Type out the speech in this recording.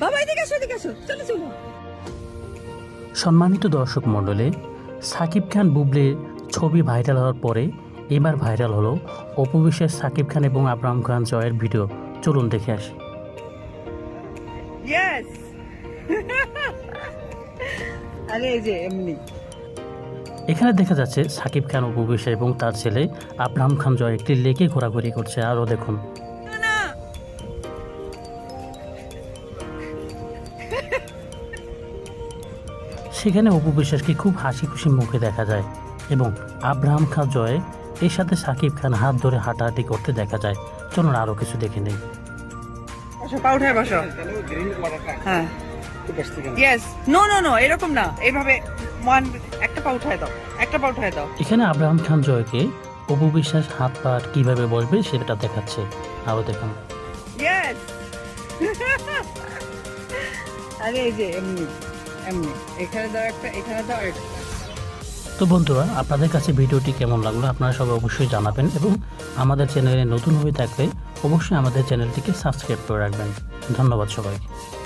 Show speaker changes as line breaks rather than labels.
বাবা এদিকে আসো এদিকে আসো। চলো চলো।
সম্মানিত দর্শক মণ্ডলী সাকিব খান বুবলির ছবি ভাইরাল হওয়ার পরে এবার ভাইরাল হলো অপু বিশ্বাস সাকিব খান এবং আব্রাহাম খান জয়ের ভিডিও চলুন দেখে আসি।
আরে এই যে এমনি।
এখানে দেখা যাচ্ছে সাকিব খান অপু বিশ্বাস এবং তার ছেলে আব্রাহাম খান জয় একটি লেকে ঘোরাঘুরি করছে। আরও দেখুন। সেখানে অপু বিশ্বাসকে খুব হাসি খুশি মুখে দেখা যায় এবং আব্রাহাম খান জয় এর সাথে সাকিব খান হাত ধরে হাঁটাহাঁটি করতে দেখা যায়। চলুন আরও কিছু দেখে নেই।
হ্যাঁ। ইয়েস নো নো নো এরকম না। এইভাবে ওয়ান একটা পা উঠায় দাও একটা পা উঠায় দাও।
এখানে আব্রাহাম খান জয়কে অপু বিশ্বাস হাত পা কীভাবে বসবে সেটা দেখাচ্ছে। আরও দেখুন।
ইয়েস
তো বন্ধুরা, আপনাদের কাছে ভিডিওটি কেমন লাগল আপনারা সবাই অবশ্যই জানাবেন এবং আমাদের চ্যানেলে নতুন হয়ে থাকলে অবশ্যই আমাদের চ্যানেলটিকে সাবস্ক্রাইব করে রাখবেন। ধন্যবাদ সবাইকে।